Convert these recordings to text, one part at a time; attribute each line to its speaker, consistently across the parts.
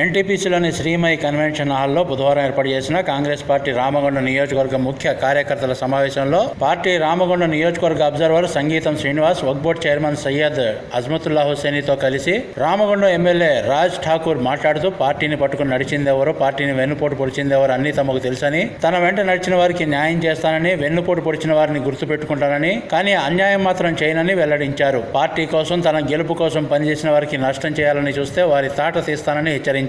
Speaker 1: ఎన్టీపీసీలోని Srimayi convention హాల్లో బుధవారం ఏర్పాటు చేసిన కాంగ్రెస్ పార్టీ రామగొండ నియోజకవర్గ ముఖ్య కార్యకర్తల సమావేశంలో పార్టీ రామగొండ నియోజకవర్గ అబ్జర్వర్ సంగీతం శ్రీనివాస్ వక్బోర్డ్ చైర్మన్ సయ్యద్ అజ్మతుల్లా హుసేనితో కలిసి రామగుండం ఎమ్మెల్యే రాజ్ ఠాకూర్ మాట్లాడుతూ పార్టీని పట్టుకుని నడిచిందెవరు పార్టీని వెన్నుపోటు పొడిచిందెవరు అన్ని తమకు తెలుసని తన వెంట నడిచిన వారికి న్యాయం చేస్తానని వెన్నుపోటు పొడిచిన వారిని గుర్తుపెట్టుకుంటానని కానీ అన్యాయం మాత్రం చేయనని వెల్లడించారు. పార్టీ కోసం తన గెలుపు కోసం పనిచేసిన వారికి నష్టం చేయాలని చూస్తే వారి తాట తీస్తానని హెచ్చరించారు.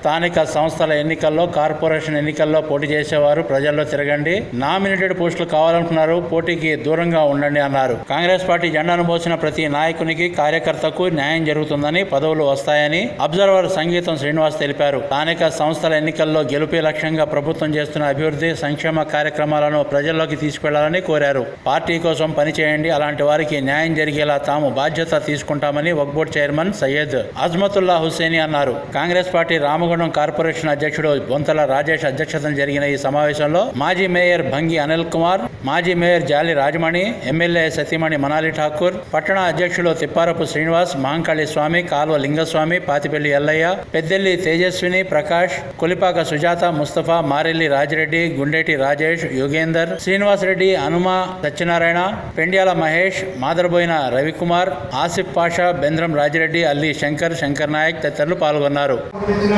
Speaker 1: స్థానిక సంస్థల ఎన్నికల్లో కార్పొరేషన్ ఎన్నికల్లో పోటీ చేసేవారు ప్రజల్లో తిరగండి. నామినేటెడ్ పోస్టులు కావాలనుకున్నారు పోటీకి దూరంగా ఉండండి అన్నారు. కాంగ్రెస్ పార్టీ జెండాను పోసిన ప్రతి నాయకునికి కార్యకర్తకు న్యాయం జరుగుతుందని పదవులు వస్తాయని అబ్జర్వర్ సంగీతం శ్రీనివాస్ తెలిపారు. స్థానిక సంస్థల ఎన్నికల్లో గెలుపే లక్ష్యంగా ప్రభుత్వం చేస్తున్న అభివృద్ధి సంక్షేమ కార్యక్రమాలను ప్రజల్లోకి తీసుకెళ్ళాలని కోరారు. పార్టీ కోసం పనిచేయండి అలాంటి వారికి న్యాయం జరిగేలా తాము బాధ్యత తీసుకుంటామని వక్బోర్డ్ చైర్మన్ సయ్యద్ అజ్మతుల్లా హుసేని అన్నారు. కాంగ్రెస్ పార్టీ రామగుండం కార్పొరేషన్ అధ్యక్షుడు బొంతల రాజేష్ అధ్యక్షతన జరిగిన ఈ సమావేశంలో మాజీ మేయర్ భంగి అనిల్ కుమార్ మాజీ మేయర్ జాలి రాజమణి ఎమ్మెల్యే సతీమణి మనాలి ఠాకూర్ పట్టణ అధ్యక్షులు తిప్పారపు శ్రీనివాస్ మహంకాళి స్వామి కాల్వ లింగస్వామి పాతిపల్లి ఎల్లయ్య పెద్దెల్లి తేజస్విని ప్రకాష్ కొలిపాక సుజాత ముస్తఫా మారెల్లి రాజిరెడ్డి గుండేటి రాజేష్ యోగేందర్ శ్రీనివాస్ రెడ్డి హనుమ సత్యనారాయణ పెండ్యాల మహేష్ మాదరబోయిన రవికుమార్ ఆసిఫ్ పాషా బెంద్రం రాజిరెడ్డి అల్లి శంకర్ శంకర్ నాయక్ తదితరులు పాల్గొన్నారు.
Speaker 2: ఇచ్చిన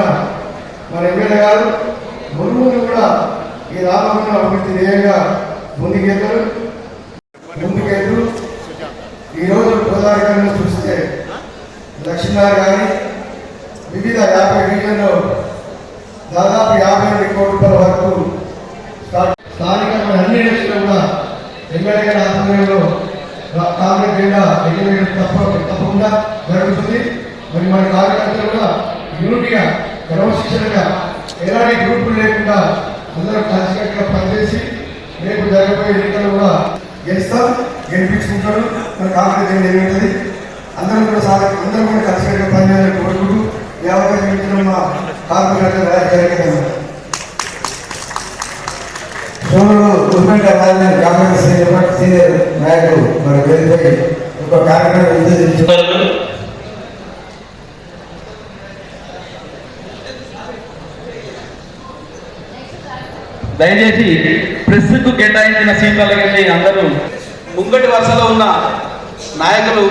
Speaker 2: మన ఎమ్మెల్యే గారు మునుమును కూడా ఈ రామగుండం అభివృద్ధి ధ్యేయంగా ముందుకెళ్తారు. ముందుకెళ్తూ ఈరోజు ప్రధానంగా చూస్తే లక్ష్మీనారాయణ గారి వివిధ యాభై డివిజన్లో దాదాపు యాభై ఎనిమిది కోట్ల రూపాయల వరకు స్థానికంగా అన్ని ఎలక్షన్లు కూడా ఎమ్మెల్యే గారి ఆధ్వర్యంలో కాంగ్రెస్ జెండా ఎగిరేయడం తప్ప తప్పకుండా జరుగుతుంది. మరి మన కార్యకర్తలు కూడా యూనిట్గా క్రమశిక్షణగా ఎలాంటి గ్రూపులు లేకుండా అందరూ కలిసికట్టుగా పనిచేసి రేపు జరగబోయే ఎన్నికలు కూడా గెలుస్తాం గెలిపించుకుంటారు. మన కాంగ్రెస్ జెండా ఏమిటది అందరం కూడా సాగ అందరం కూడా కలిసికట్టుగా పనిచేయాలని కోరుకుంటూ ఈ అవకాశం ఇచ్చిన మా కార్పొరేటర్ రాజకీయ
Speaker 3: సోమరు ఉస్మాన్ రాజధాని కాంగ్రెస్ సీనియర్ నాయకుడు మరి వెళ్ళిపోయి ఒక కార్యక్రమం ఉద్దేశించారు
Speaker 4: దయచేసి ప్రెస్కు కేటాయించిన సీట్లకి అందరూ ముంగటి వరుసలో ఉన్న నాయకులు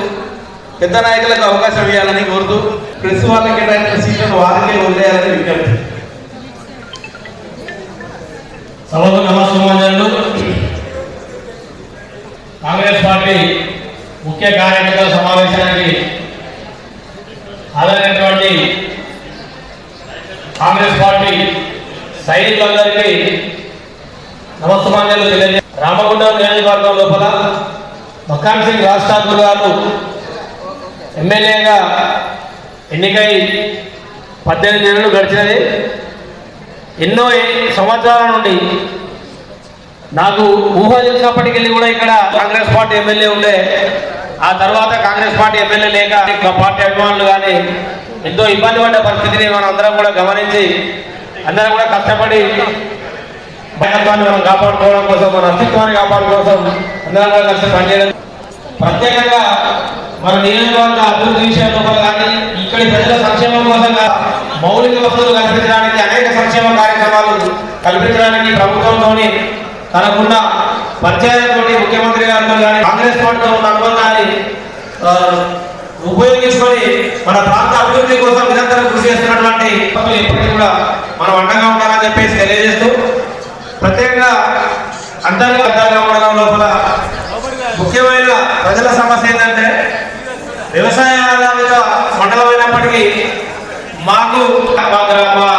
Speaker 4: పెద్ద నాయకులకు అవకాశం ఇవ్వాలని కోరుతూ ప్రెస్ వాళ్ళకి కేటాయించిన సీట్లను వారికే వదిలేయాలని విజ్ఞప్తి.
Speaker 5: సభకు నమస్కారాలు కాంగ్రెస్ పార్టీ ముఖ్య కార్యకర్తల సమావేశానికి హాజరైనటువంటి కాంగ్రెస్ పార్టీ సైనికులందరికీ నమస్తమాన్యాలు తెలియజే రామగుండం నియోజకవర్గం లోపల మకాన్ సింగ్ రాజ్ గారు ఎమ్మెల్యేగా ఎన్నికై పద్దెనిమిది నెలలు గడిచినది. ఎన్నో సంవత్సరాల నుండి నాకు ఊహ తెలిసినప్పటికీ వెళ్ళి కూడా ఇక్కడ కాంగ్రెస్ పార్టీ ఎమ్మెల్యే ఉండే ఆ తర్వాత కాంగ్రెస్ పార్టీ ఎమ్మెల్యే లేక పార్టీ అభిమానులు కానీ ఎంతో ఇబ్బంది పడ్డ పరిస్థితిని మనం అందరం కూడా గమనించి అందరం కూడా కష్టపడి భయత్వాన్ని మనం కాపాడుకోవడం కోసం మన అస్తిత్వాన్ని కాపాడుకోవడం కోసం అందరం కూడా కలిసి పనిచేయడం. ప్రత్యేకంగా మన నియోజకవర్గ అభివృద్ధి విషయంలో కానీ ఇక్కడి ప్రజల సంక్షేమం కోసం మౌలిక వసతులు కల్పించడానికి అనేక సంక్షేమ కార్యక్రమాలు కల్పించడానికి ప్రభుత్వంతోని తనకున్న పరిచయాలతో ముఖ్యమంత్రి గారితో కానీ కాంగ్రెస్ పార్టీతో ఉన్న అనుబంధాన్ని ఉపయోగించుకొని మన ప్రాంత అభివృద్ధి కోసం నిరంతరం కృషి చేస్తున్నటువంటి భక్తులు ఎప్పటికీ కూడా మనం అండగా ఉండాలని చెప్పేసి తెలియజేస్తూ ప్రత్యేకంగా అంతర్గతంగా ఉండడం లోపల ముఖ్యమైన ప్రజల సమస్య ఏంటంటే వ్యవసాయ ఆధారిత మండలం అయినప్పటికీ మాకు మా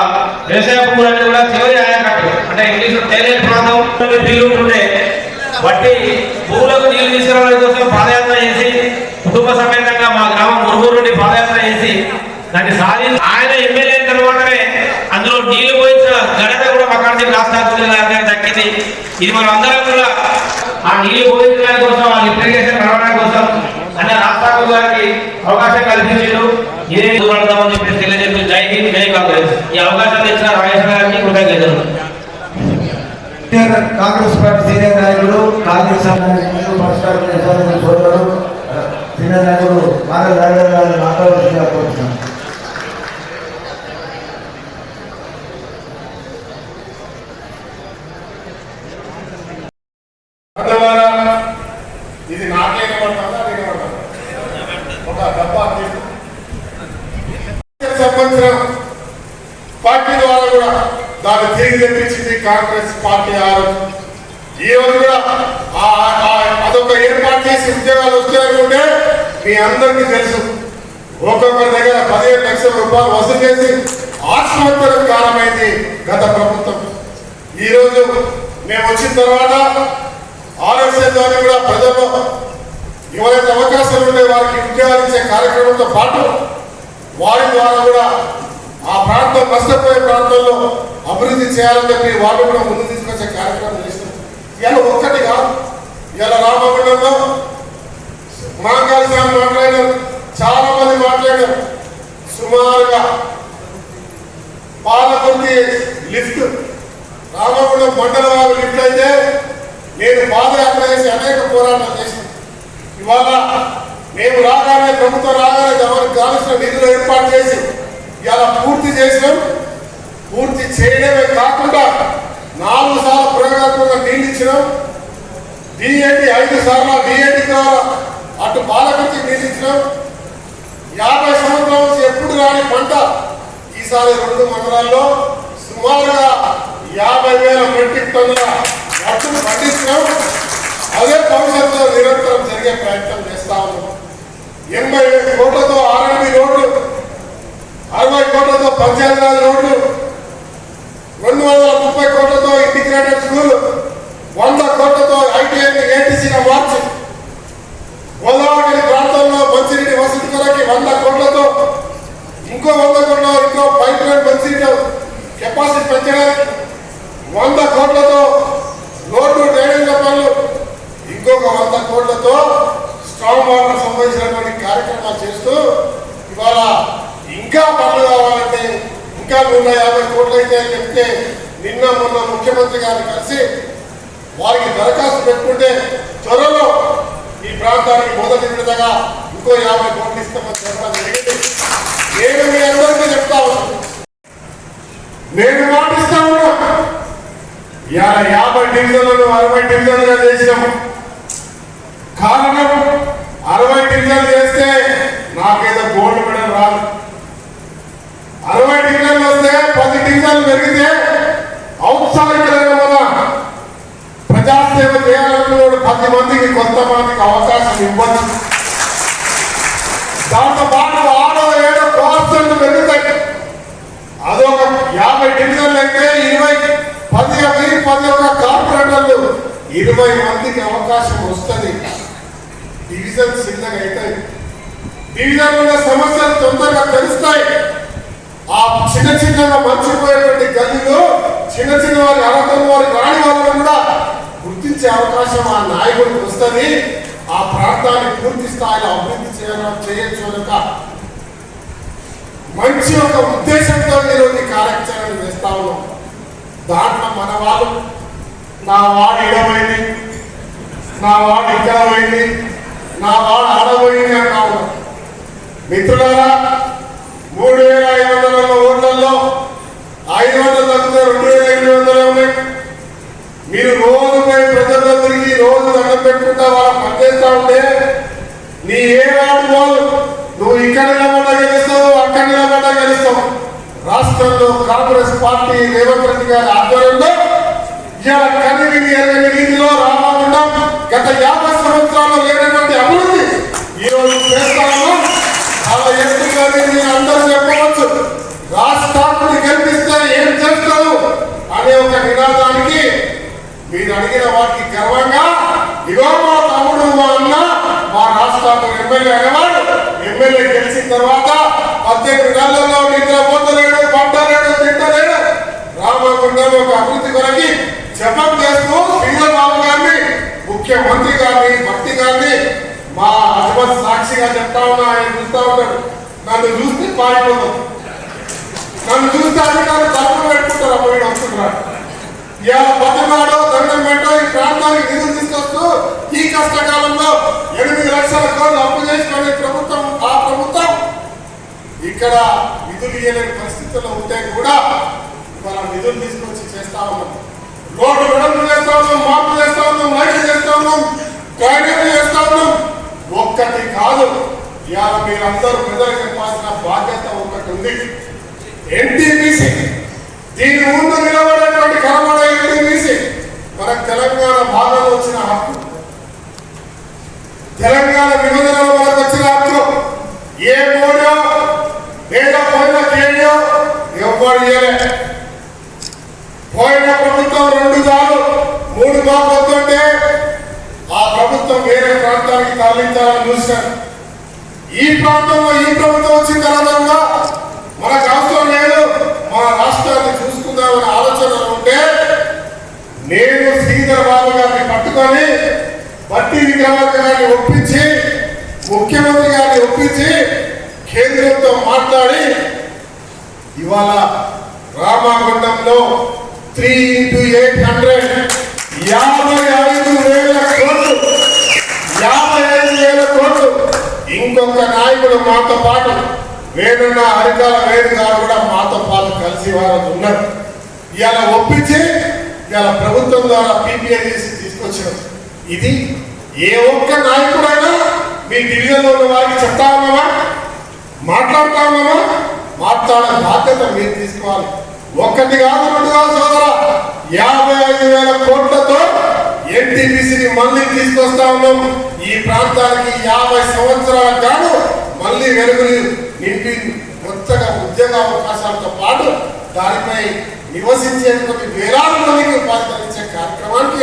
Speaker 5: వ్యవసాయ భూములన్నీ కూడా చివరి ఆయకట్టు అంటే ఇంగ్లీష్ టైలెట్ ప్రాంతం నీళ్ళు ఉంటుండే వడ్డీ భూములకు నీళ్ళు తీసుకురావడం కోసం పాదయాత్ర చేసి కుటుంబ సమేతంగా మా గ్రామం మురుగురు నుండి పాదయాత్ర చేసి దాన్ని సాధి ఆయన ఎమ్మెల్యే అయిన తర్వాతనే అందులో నీళ్ళు పోయించిన ఘనత కూడా పక్కన రాష్ట్ర దక్కింది. ఇది మనం అందరం కూడా ఆ నీళ్ళు పోయించడానికి కోసం ఆ లిఫ్టిగేషన్ నడవడానికి కోసం అన్న రాష్ట్రాలు గారికి అవకాశం కల్పించారు ఇదే పడదామని చెప్పి తెలియజేస్తూ జై హింద్ జై కాంగ్రెస్. ఈ అవకాశాన్ని ఇచ్చిన రాజేశ్వర గారికి కృతజ్ఞతలు.
Speaker 3: కాంగ్రెస్ పార్టీ సీనియర్ నాయకుడు కాంగ్రెస్ సీనియర్ నాయకుడు మాధవ నాయుడు గారిని మాట్లాడాల్సిందిగా కోరుతున్నాను
Speaker 6: పడ్డవారా ఇది నాకే పడుతుందా నేను ఒక డబ్బా తీసు. సంవత్సరం పార్టీ ద్వారా కూడా దాన్ని తెప్పించింది కాంగ్రెస్ పార్టీ ఆ రోజు ఈ రోజు కూడా అదొక ఏర్పాటు చేసి ఉద్యోగాలు వస్తాయనుకుంటే మీ అందరికీ తెలుసు. ఒక్కొక్కరి దగ్గర పదిహేను లక్షల రూపాయలు వసూలు చేసి ఆత్మహత్యలకు కారణమైంది గత ప్రభుత్వం. ఈ రోజు మేము వచ్చిన తర్వాత ఆర్ఎస్ఎస్ కూడా ప్రజల్లో ఎవరైతే అవకాశాలు ఉండే వారికి ఉద్యోగాలు ఇచ్చే కార్యక్రమంతో పాటు వారి ద్వారా కూడా ఆ ప్రాంతం నష్టపోయే ప్రాంతంలో అభివృద్ధి చేయాలని చెప్పి వాళ్ళు కూడా ముందు తీసుకొచ్చే కార్యక్రమం చేసినాం ఇలా ఒక్కటి కాదు. ఇలా రామగుండంలో మాంగాలి స్వామి మాట్లాడారు. చాలా మంది మాట్లాడారు. సుమారుగా పాలకొంది లిఫ్ట్ రామగుండం మండల వారి లిఫ్ట్ అయితే నేను పాదయాత్ర చేసి అనేక పోరాటాలు చేశాను. ఇవాళ మేము రాగానే ప్రభుత్వం రాగానే దానికి కావలసిన నిధులు ఏర్పాటు చేసి ఇలా పూర్తి చేసినాం. పూర్తి చేయడమే కాకుండా నాలుగు సార్లు ప్రయోగాత్మకంగా నీళ్ళు ఇచ్చినాం. డిఏటి ఐదు సార్లు డిఏటి ద్వారా అటు బాలకృతి నీళ్ళు ఇచ్చినాం. యాభై సంవత్సరాల నుంచి ఎప్పుడు రాని పంట ఈసారి రెండు మండలాల్లో సుమారుగా యాభై వేల మెట్రిక్ టన్నుల వడ్లు పండించినాం అదే భవిష్యత్తులో నిరంతరం జరిగే ప్రయత్నం చేస్తా ఉన్నాం. ఎనభై కోట్లతో ఆర్ఎండి రోడ్లు అరవై కోట్లతో పంచాయతీరాజ్ రోడ్లు రెండు వందల ముప్పై కోట్లతో ఇంటిగ్రేటెడ్ స్కూల్ వంద కోట్లతో ఐటీఐ ఏటీసీగా మార్చి గోదావరి ప్రాంతంలో మంచినీటి వసతి కొరకి వంద కోట్లతో ఇంకో వంద కోట్ల ఇంకో పైప్ లైన్ మంచినీటి కెపాసిటీ పెంచడానికి వంద కోట్లతో రోడ్డు డ్రైనేజ్ల పనులు ఇంకొక వంద కోట్లతో స్ట్రాంగ్ వాటర్ సంబంధించినటువంటి కార్యక్రమాలు చేస్తూ ఇవాళ ఇంకా పనులు కావాలంటే ఇంకా నూట యాభై కోట్లు అయితే అని చెప్తే నిన్న మొన్న ముఖ్యమంత్రి గారిని కలిసి వారికి దరఖాస్తు పెట్టుకుంటే త్వరలో ఈ ప్రాంతానికి మొదటి విడతగా ఇంకో యాభై కోట్లు ఇస్తామని చెప్పడం జరిగింది. నేను మీ అందరికీ చెప్తా నేను మాటిస్తా ఉన్నా. యాభై డివిజన్లను అరవై డివిజన్లుగా చేసినాము కారణం అరవై డివిజన్లు చేస్తే నాకేదో గోల్డ్ మెడల్ రాదు. అరవై డిగ్రీలు వస్తే పది డిగ్రీలు పెరిగితే ఔత్సాహికులైన మన ప్రజాసేవ చేయాలనుకున్న పది మందికి కొంత మందికి అవకాశం ఇవ్వచ్చు దాంతో పాటు ఆరో ఏడో కోర్సులు పెరుగుతాయి. అదొక యాభై డివిజన్లు అయితే ఇరవై పది వెయ్యి పది ఒక కార్పొరేటర్లు ఇరవై మందికి అవకాశం వస్తుంది. డివిజన్ చిన్నగా అవుతాయి. డివిజన్ ఉన్న సమస్యలు తొందరగా తెలుస్తాయి. ఆ చిన్న చిన్నగా మర్చిపోయేటువంటి గదిలో చిన్న చిన్న వారి అర్హతలు వారి రాని వాళ్ళని కూడా గుర్తించే అవకాశం ఆ నాయకుడికి వస్తుంది. ఆ ప్రాంతాన్ని పూర్తి స్థాయిలో అభివృద్ధి చేయడం చేయొచ్చు కనుక మంచి ఒక ఉద్దేశంతో నేను ఈ కార్యాచరణ చేస్తా ఉన్నాం. దాంట్లో మన వాళ్ళు నా వాడు ఇడమైంది నా వాడు ఇక్కడ నా వాడు ఆడబోయింది అంటా ఉన్నాం. మిత్రులారా మూడు వేల ఐదు వందల ఓట్లలో ఐదు వందలు తగ్గితే రెండు వేల ఎనిమిది వందలు ఉన్నాయి మీరు రోజు పోయి ప్రజలందరికీ రోజు పెట్టుకుంటా వాళ్ళ పనిచేస్తా ఉంటే నీ ఏ వాడు నువ్వు ఇక్కడ నిలబడ్డా గెలుస్తావు అక్కడ నిలబడ్డా గెలుస్తావు. రాష్ట్రంలో కాంగ్రెస్ పార్టీ రేవంత్ రెడ్డి గారి ఆధ్వర్యంలో ఇవాళ కనివిని ఎరగని రీతిలో రామకుండా గత యాభై సంవత్సరాల్లో లేనటువంటి అభివృద్ధి ఈరోజు రోజు చేస్తాము. చాలా ఎత్తుగా మీరు అందరూ చెప్పవచ్చు రాష్ట్రాన్ని గెలిపిస్తే ఏం చేస్తారు అనే ఒక నినాదానికి మీరు అడిగిన వాటికి గర్వంగా ఇగో మా తమ్ముడు మా అన్న మా రాష్ట్రానికి ఎమ్మెల్యే అనేవాడు ఎమ్మెల్యే గెలిచిన తర్వాత పద్దెనిమిది నెలల్లో నిద్ర పోతలేడు పంటలేడు తింటలేడు రామగుండం ఒక అభివృద్ధి కొరకి జపం చేస్తూ శ్రీధర్ బాబు గారిని ముఖ్యమంత్రి గారిని భక్తి గారిని మా హస్బెండ్ సాక్షిగా చెప్తా ఉన్నా ఆయన చూస్తా ఉన్నాడు నన్ను చూస్తే పారిపోతాం నన్ను చూస్తే అధికారులు తలుపులు పెట్టుకుంటారు అప్పుడు వీడు వస్తున్నాడు. ఇవాళ బతునాడు దండం పెట్టో ఈ ప్రాంతానికి నిధులు తీసుకొస్తూ ఈ కష్టకాలంలో ఎనిమిది లక్షల కోట్లు అప్పు చేసుకొని ప్రభుత్వం ఆ ప్రభుత్వం ఇక్కడ నిధులు ఇవ్వలేని పరిస్థితుల్లో ఉంటే కూడా మనం నిధులు తీసుకొచ్చి చేస్తా ఉన్నాం. రోడ్డు వెడల్పు చేస్తా ఉన్నాం మార్పు చేస్తా ఉన్నాం లైట్లు చేస్తా ఉన్నాం డ్రైనేజ్ చేస్తా ఉన్నాం. ఒక్కటి కాదు ఇవాళ మీరందరూ ప్రజలకు చెప్పాల్సిన బాధ్యత ఒకటి ఉంది. ఎన్టీపీసీ దీని ముందు నిలబడేటువంటి కనబడ తీసి మన తెలంగాణ భాగంలో వచ్చిన హక్కు. తెలంగాణ విభజనలో మనకు వచ్చిన హక్కు. ఏ మోడో లేదా పోయిన కేంద్రం ఎవ్వరు పోయిన ప్రభుత్వం రెండు సార్లు మూడు సార్లు వస్తుంటే ఆ ప్రభుత్వం వేరే ప్రాంతానికి తరలించాలని చూశారు. ఈ ప్రాంతంలో ఈ ప్రభుత్వం వచ్చిన తర్వాత మనకు అవసరం లేదు మన రాష్ట్రాన్ని చూసుకుందామనే ఆలోచన ఉంటే నేను శ్రీధర్ బాబు గారిని పట్టుకొని బట్టి విక్రమార్క గారిని ఒప్పించి ముఖ్యమంత్రి గారిని ఒప్పించి కేంద్రంతో మాట్లాడి ఇవాళ రామాగుండంలో త్రీ ఇంటూ ఎయిట్ హండ్రెడ్ యాభై ఐదు వేల కోట్లు యాభై ఐదు వేల కోట్లు. ఇంకొక నాయకుడు మాతో పాటు వేణున్న హరికాల వేణు గారు కూడా మాతో పాటు కలిసి వారు ఉన్నారు. ఇవాళ ఒప్పించి ఇవాళ ప్రభుత్వం ద్వారా పీపీఐ చేసి ఇది ఏ ఒక్క నాయకుడైనా మీ డివిజన్లో ఉన్న వారికి చెప్తా ఉన్నామా మాట్లాడుతా ఉన్నామా మాట్లాడే బాధ్యత మీరు తీసుకోవాలి. ఒక్కటి కాదు రెండు కాదు సోదరా యాభై ఐదు వేల కోట్లతో ఎన్టీపీసీని మళ్ళీ తీసుకొస్తా ఉన్నాం. ఈ ప్రాంతానికి యాభై సంవత్సరాల కాదు మళ్ళీ వెలుగులు నింపి కొత్తగా ఉద్యోగ అవకాశాలతో పాటు దానిపై నివసించేటువంటి వేలాది మందికి ఉపాధి కలిగించే కార్యక్రమానికి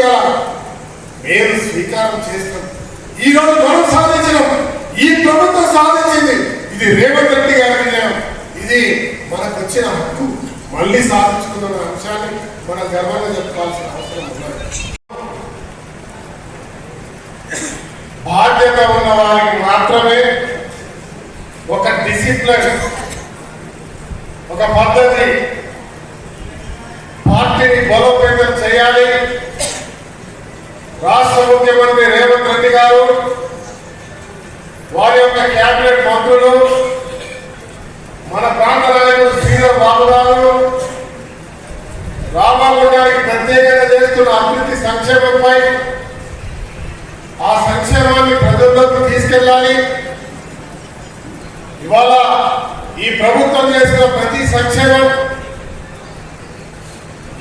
Speaker 6: మేము స్వీకారం చేస్తాం. ఈ రోజు మనం సాధించడం ఈ ప్రభుత్వం సాధించింది. ఇది రేవంత్ రెడ్డి గారి విజయం. ఇది మనకు వచ్చిన హక్కు. మళ్ళీ సాధించుకున్న అంశాన్ని మనం గర్వంగా చెప్పుకోవాల్సిన అవసరం బాధ్యత ఉన్న వారికి మాత్రమే ఒక డిసిప్లిన్ ఒక పద్ధతి పార్టీని బలోపేతం చేయాలి. రాష్ట్ర ముఖ్యమంత్రి రేవంత్ రెడ్డి గారు వారి యొక్క కేబినెట్ మంత్రులు మన ప్రాంత నాయకుడు శ్రీధర్ బాబు గారు రామాగుండానికి ప్రత్యేకంగా చేస్తున్న అభివృద్ధి సంక్షేమంపై ఆ సంక్షేమాన్ని ప్రజల్లోకి తీసుకెళ్ళాలి. ఇవాళ ఈ ప్రభుత్వం చేసిన ప్రతి సంక్షేమం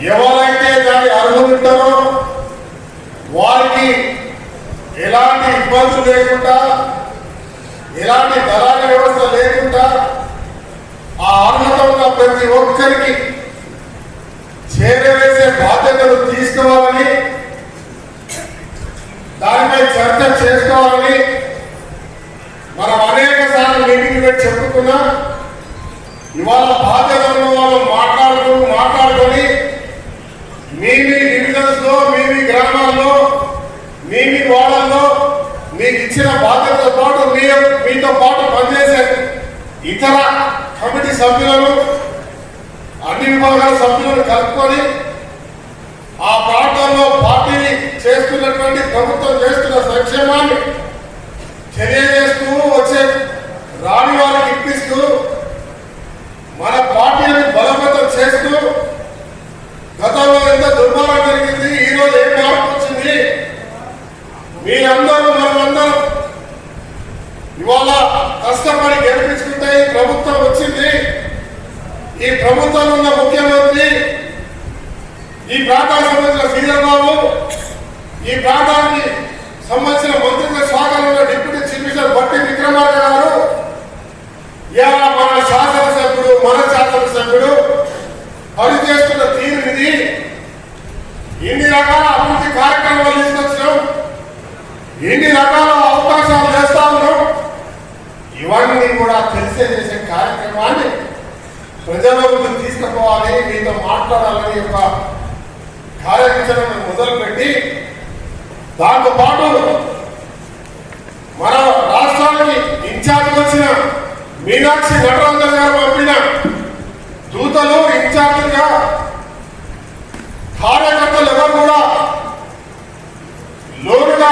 Speaker 6: ఎవరైతే దాని అర్హులుంటారో వారికి ఎలాంటి ఇబ్బందులు లేకుండా ఎలాంటి దళాల వ్యవస్థ లేకుండా ఆ అర్హత ఉన్న ప్రతి ఒక్కరికి చేరవేసే బాధ్యతలు తీసుకోవాలని దానిపై చర్చ చేసుకోవాలని మనం అనేక సార్లు మీటింగ్ పెట్టి చెప్పుకున్నా ఇవాళ బాధ్యత ఉన్న వాళ్ళు మాట్లాడుకుని మాట్లాడుకొని మీ మీ డివిజన్స్లో మీ మీ గ్రామాల్లో మీ మీ వాడల్లో మీకు ఇచ్చిన బాధ్యతతో పాటు మీ మీతో పాటు పనిచేసే ఇతర కమిటీ సభ్యులను అన్ని విభాగాల సభ్యులను కలుపుకొని ఆ ప్రాంతంలో పార్టీని చేస్తున్నటువంటి ప్రభుత్వం చేస్తున్న సంక్షేమాన్ని తెలియజేస్తూ వచ్చే రాని వారికి ఇప్పిస్తూ మన పార్టీని బలోపేతం చేస్తూ గతంలో ఎంత దుర్మార్గం జరిగింది ఈరోజు ఏం మార్పు వచ్చింది మీరందరూ మనమందరం ఇవాళ కష్టపడి గెలిపించుకుంటే ఈ ప్రభుత్వం వచ్చింది. ఈ ప్రభుత్వం ఉన్న ముఖ్యమంత్రి ఈ ప్రాంతానికి సంబంధించిన శ్రీధర్ బాబు ఈ ప్రాంతానికి సంబంధించిన మంత్రిత్వ శాఖలో ఉన్న డిప్యూటీ చీఫ్ మినిస్టర్ బట్టి విక్రమార్క గారు ఇవాళ మన శాసనసభ్యుడు మన శాసనసభ్యుడు పనిచేస్తున్న తీరు ఇది ఇన్ని రకాల అభివృద్ధి కార్యక్రమాలు తీసుకొచ్చినాం? ఎన్ని రకాల ఇవన్నీ కూడా తెలిసే చేసే కార్యక్రమాన్ని ప్రజల తీసుకుపోవాలి మీతో మాట్లాడాలని ఒక కార్యాచరణ మొదలుపెట్టి దాంతో పాటు మన రాష్ట్రానికి ఇన్ఛార్జ్ వచ్చిన మీనాక్షి నటరాజన్ గారు పంపిన దూతలు ఇన్ఛార్జ్గా కార్యకర్తలు ఎవరు కూడా లోనుగా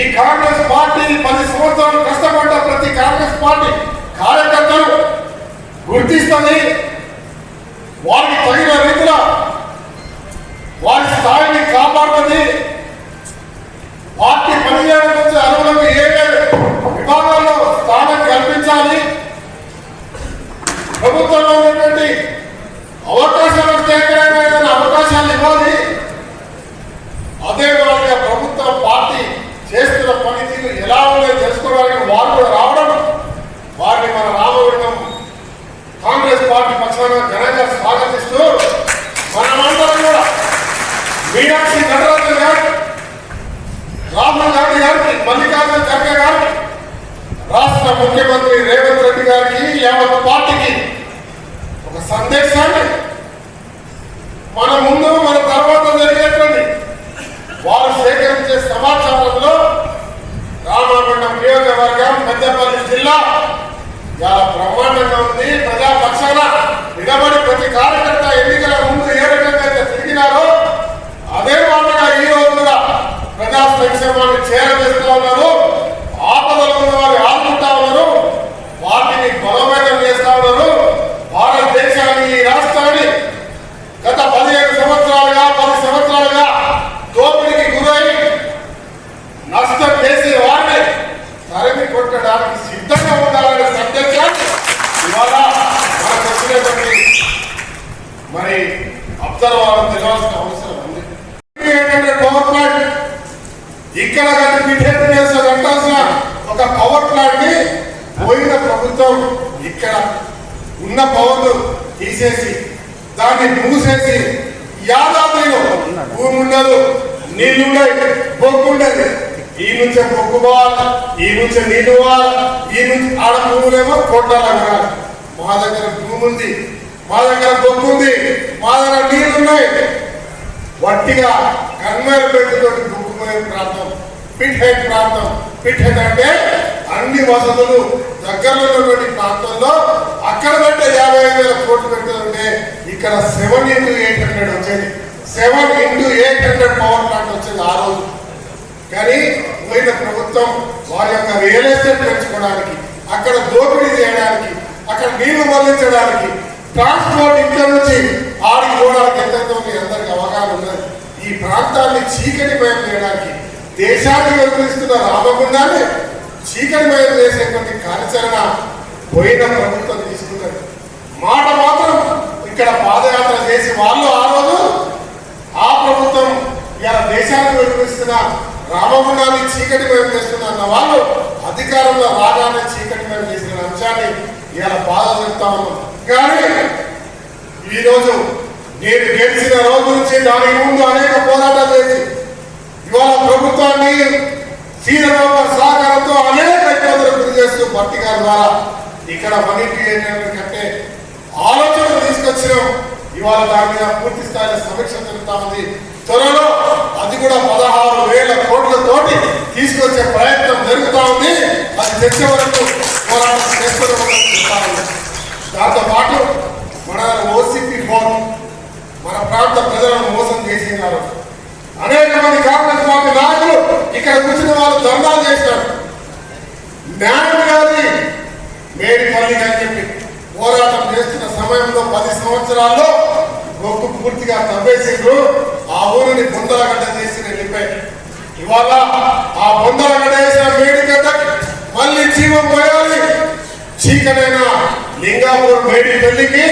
Speaker 6: ఈ కాంగ్రెస్ పార్టీ పది సంవత్సరాలు కష్టపడ్డ ప్రతి కాంగ్రెస్ పార్టీ కార్యకర్తలు గుర్తిస్తుంది. వారికి తగిన రీతిలో వారి స్థాయిని కాపాడుతుంది. పార్టీ పనిచేయడం వచ్చే అనుగుణంగా ఏ విభాగాల్లో స్థానం కల్పించాలి? ప్రభుత్వంలో ఉన్నటువంటి అవకాశాలు సేకరణ ఎక్కడైనా ఏదైనా అవకాశాలు ఇవ్వాలి అదే విధంగా ప్రభుత్వ పార్టీ చేస్తున్న పనితీరు ఎలా ఉందో తెలుసుకోవడానికి వారు కూడా రావడం వారిని మన రామవృందం కాంగ్రెస్ పార్టీ పక్షాన ఘనంగా స్వాగతిస్తూ మనమందరం కూడా మీనాక్షి నటరాజన్ గారు రాహుల్ గాంధీ గారికి మల్లికార్జున ఖర్గే గారికి రాష్ట్ర ముఖ్యమంత్రి రేవంత్ రెడ్డి గారికి యావత్ పార్టీకి ఒక సందేశాన్ని మన ముందు మన తర్వాత జరిగేటువంటి వారు సేకరించే సమాచారంలో రామగుండం నియోజకవర్గం పెద్దపల్లి జిల్లా చాలా బ్రహ్మాండంగా ఉంది ప్రజా పక్షాన నిలబడి ప్రతి కార్యకర్త ఎన్నికల ముందు ఏ రకంగా అయితే తిరిగినారో అదే మాటగా ఈ రోజు కూడా ప్రజా సంక్షేమాన్ని చేరవేస్తూ ఉన్నారు. ఆపదలు ఉన్న వారిని ఆదుకుంటా ఉన్నారు వాటిని బలోపేతం చేస్తా ఉన్నారు భారతదేశాన్ని ఈ రాష్ట్రాన్ని గత పదిహేను సంవత్సరాలుగా పది సంవత్సరాలుగా దోపిడీకి గురై నష్టం చేసే వారిని తరిమి కొట్టడానికి సిద్ధంగా ఉండాలనే సందేశాన్ని ఇవాళ మనకు వచ్చినటువంటి మరి అబ్జర్వర్ తెలియాల్సిన అవసరం ఉంది ఏంటంటే పవర్ ప్లాంట్ ఇక్కడ కానీ బిడ్డెట్ చేసిన కట్టాల్సిన ఒక పోయిన ప్రభుత్వం ఇక్కడ ఉన్న పవర్ తీసేసి దాన్ని మూసేసి యాదాద్రిలో భూమి ఉండదు నీళ్ళు బొగ్గు ఉండదు ఈ నుంచే బొగ్గు పోవాలి? ఈ నుంచే నీళ్ళు పోవాలి? ఈ నుంచి ఆడ భూములేమో కోట్ల మా దగ్గర భూమి ఉంది మా దగ్గర బొగ్గు ఉంది మా దగ్గర నీళ్ళు ఉన్నాయి వట్టిగా కన్వేర్ పెట్టుతోటి దుక్కుపోయే ప్రాంతం పిట్ హెడ్ ప్రాంతం. పిట్ హెడ్ అంటే అన్ని వసతులు దగ్గరలో ఉన్నటువంటి ప్రాంతంలో అక్కడ పెట్టే యాభై ఐదు వేల కోట్లు పెట్టాలంటే ఇక్కడ సెవెన్ ఇంటూ ఎయిట్ హండ్రెడ్ వచ్చేది. Seven into eight hundred power plant వచ్చేది ఆ రోజు. కానీ పోయిన ప్రభుత్వం వారి యొక్క రియల్ ఎస్టేట్ పెంచుకోవడానికి అక్కడ దోపిడీ చేయడానికి అక్కడ నీళ్ళు మళ్ళించడానికి ట్రాన్స్పోర్ట్ ఇక్కడ నుంచి ఆడికి పోవడానికి ఎంతైతే అందరికి అవగాహన ఉన్నది. ఈ ప్రాంతాన్ని చీకటిమయం చేయడానికి దేశాన్ని వెలువరిస్తున్న రామగుండాన్ని చీకటిమయం చేసేటువంటి కార్యాచరణ పోయిన ప్రభుత్వం తీసుకున్నది మాట మాత్రం ఇక్కడ పాదయాత్ర చేసి వాళ్ళు ఆ రోజు ఆ ప్రభుత్వం ఇలా దేశాన్ని వెలువరిస్తున్న రామగుండాన్ని చీకటిమయం చేస్తున్న అన్న వాళ్ళు అధికారంలో రాగానే చీకటిమయం చేసిన అంశాన్ని ఇలా బాధ చెప్తా ఉన్నాం. కానీ ఈరోజు నేను గెలిచిన రోజు నుంచి దానికి ముందు అనేక పోరాటాలు చేసి ఇవాళ ప్రభుత్వాన్ని శ్రీరామ సహకారంతో అనేక ఇబ్బందులు గురి చేస్తూ భర్తీ గారి ద్వారా ఇక్కడ మనీ క్రియేట్ ఆలోచనలు తీసుకొచ్చినాం. ఇవాళ దాని మీద పూర్తి స్థాయిలో సమీక్ష జరుగుతా ఉంది. త్వరలో అది కూడా పదహారు వేల కోట్లతోటి తీసుకొచ్చే ప్రయత్నం జరుగుతూ ఉంది. అది తెచ్చే వరకు పోరాటం చేస్తూనే దాంతో పాటు మన ఓసీపీ ఫోన్ మన ప్రాంత ప్రజలను మోసం చేసినారు. అనేక మంది కాంగ్రెస్ పార్టీ నాయకులు ఇక్కడ కూర్చున్న వాళ్ళు ధర్నాలు చేశారు. న్యాయం గారి మేడిపల్లి అని చెప్పి పోరాటం చేస్తున్న సమయంలో పది సంవత్సరాల్లో గొప్ప పూర్తిగా తవ్వేసిండ్రు. ఆ ఊరిని బొందలగడ్డ చేసి వెళ్ళిపోయి ఇవాళ ఆ బొందలగడ్డ వేసిన మేడిగడ్డకి మళ్ళీ జీవం పోయాలి. చీకటైన లింగాపూర్ మేడి పెళ్ళికి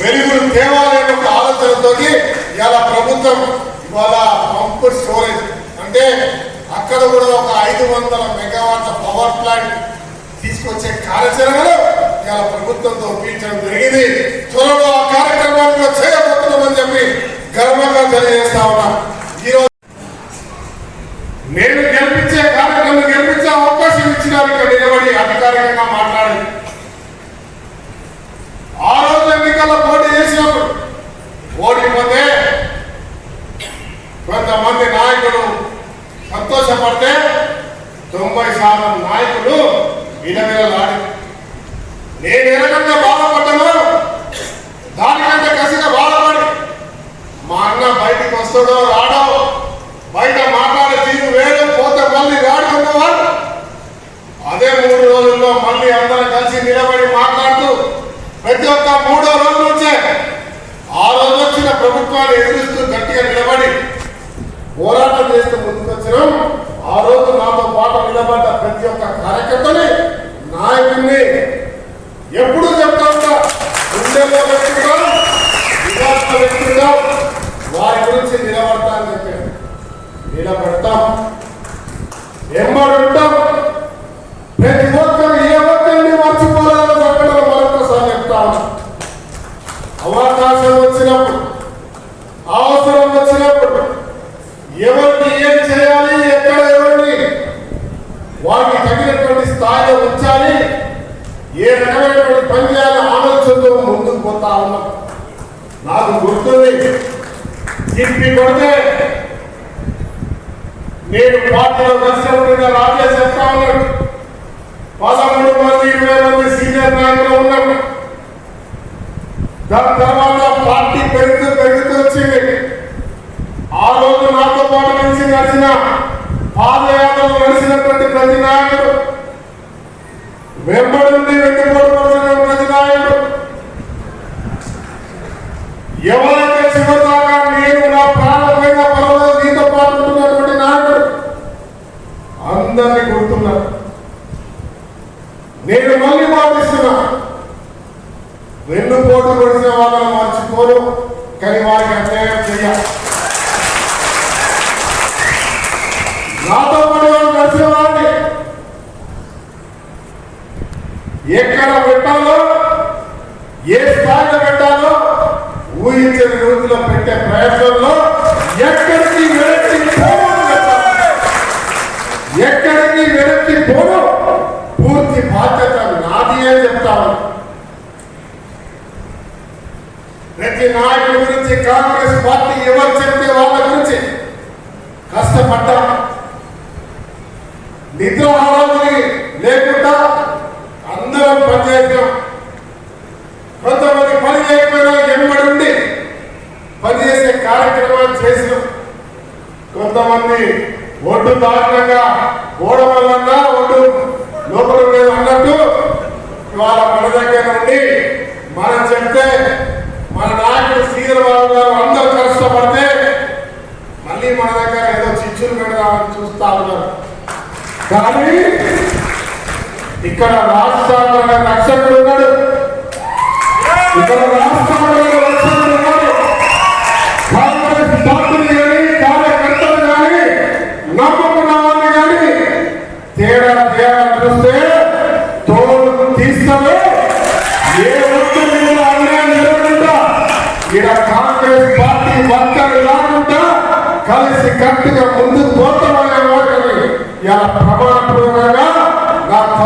Speaker 6: వెలుగులు తేవాలనే ఒక ఆలోచనతో ఇలా ప్రభుత్వం ఇవాళ పంపు స్టోరేజ్ అంటే అక్కడ కూడా ఒక ఐదు వందల మెగావాట్ల పవర్ ప్లాంట్ తీసుకొచ్చే కార్యాచరణలో ఇవాళ ప్రభుత్వంతో ఒప్పించడం జరిగింది. త్వరలో ఆ కార్యక్రమాన్ని చేయబోతున్నామని చెప్పి గర్వంగా తెలియజేస్తా ఉన్నా. ఈరోజు నేను గెలిపించే కార్యక్రమం గెలిపించే అవకాశం ఇచ్చినారు ఇక్కడ నిలబడి అధికారికంగా మాట్లాడి ఆ రోజు ఎన్నికల్లో పోటీ చేసినప్పుడు శాతం నాయకులు విలవిలలాడి నేను ఏ రకంగా దానికంటే కసిగా బాధపడి మా అన్న బయటికి వస్తాడో రాడో బయట మాట్లాడే తీరు వేరే పోతే మళ్ళీ రాడుకున్నవారు అదే మూడు రోజుల్లో మళ్ళీ అందరం కలిసి నిలబడి మాట్లాడుతూ ప్రతి ఒక్క మూడో రోజు నుంచే ఆ రోజు వచ్చిన ప్రభుత్వాన్ని ఎదురుస్తూ గట్టిగా నిలబడి పోరాటం చేస్తూ ముందుకొచ్చినాం. ఆ రోజు నాతో పాటు నిలబడ్డ ప్రతి ఒక్క కార్యకర్తని నాయకుడిని ఎప్పుడు చెప్తా ఉంటా. గుండెల్లో వ్యక్తిగా వివాదాలు వ్యక్తిగా వారి గురించి నిలబడతా అని చెప్పాను నిలబడతాం. ఎంబడుంటాం ప్రతి ఒక్క ఏ ఒక్కరిని మర్చిపోవాలని చెప్పడం మరొకసారి చెప్తాను అవకాశం వచ్చినప్పుడు అవసరం వచ్చినప్పుడు ఎవరిని ఏం చేయాలి ఎక్కడ ఎవరిని వారికి తగినటువంటి స్థాయిలో ఉంచాలి ఏ రకమైనటువంటి పని చేయాలి ఆలోచనతో ముందుకు పోతా ఉన్నాం. నాకు గుర్తుంది. తిప్పి కొడితే నేను పార్టీలో దర్శకుడిగా రాజే చెప్తా ఉన్నాడు. పదమూడు మంది ఇరవై మంది సీనియర్ నాయకులు ఉన్నాడు దాని తర్వాత పార్టీ పెరుగుతూ పెరుగుతూ వచ్చింది. ఆ రోజు నాతో పాటు కలిసి నడిచిన పాదయాత్రలు నడిచినటువంటి ప్రతి నాయకుడు వెంబడింది నుండి ప్రతి నాయకుడు. ఎవరైతే చివరిదాకా నేను నా ప్రాణమైన పర్వాలేదు నీతో పాటు ఉంటున్నటువంటి నాయకుడు అందరినీ గుర్తున్నారు నేను మళ్ళీ పాటిస్తున్నా రెండు కోట్లు కొడిసిన వాళ్ళని మర్చిపోను కానీ వారికి అన్యాయం చేయాలి నాతో పాటు వాళ్ళు నడిచిన వారిని ఎక్కడ పెట్టాలో ఏ స్థాయిలో పెట్టాలో ఊహించిన రోజుల్లో పెట్టే ప్రయత్నంలో ఎక్కడికి వెనక్కి పోవని ఎక్కడికి వెనక్కి పోను పూర్తి బాధ్యత నాది అని చెప్తాను ప్రతి నాయకుడి గురించి కాంగ్రెస్ పార్టీ ఎవరు చెప్తే వాళ్ళ గురించి కష్టపడ్డా. నిద్రాహారాన్ని లేకుండా అందరం కొంతమంది పని చేయకపోయినా ఎమ్మడి ఉండి పనిచేసే కార్యక్రమాలు చేసిన. కొంతమంది ఒడ్డు దారుణంగా గోడ వల్లన్నా ఒడ్డు లోపల ఉండేది అన్నట్టు ఇవాళ మన దగ్గర ఉండి మనం చెప్తే మన నాయకుడు శ్రీధరబాబు గారు అందరూ కష్టపడితే మళ్ళీ మన దగ్గర ఏదో చిచ్చులు పెడదామని చూస్తా ఉన్నారు. కానీ ఇక్కడ రాష్ట్రాల రక్షకుడు ఉన్నాడు ఇక్కడ రాష్ట్రాల రక్షకుడు ఉన్నాడు కాంగ్రెస్ పార్టీని కానీ కార్యకర్తలు కానీ నమ్ముకున్న వాళ్ళని కానీ తేడా తేడా చూస్తే తోడు ఏ ఒక్కరి అన్యాయం జరగకుండా ఇక్కడ కాంగ్రెస్ పార్టీ వర్కర్లు రాకుండా కలిసి కట్టుగా ముందుకు పోతామనే వాటిని ఇలా ప్రమాణం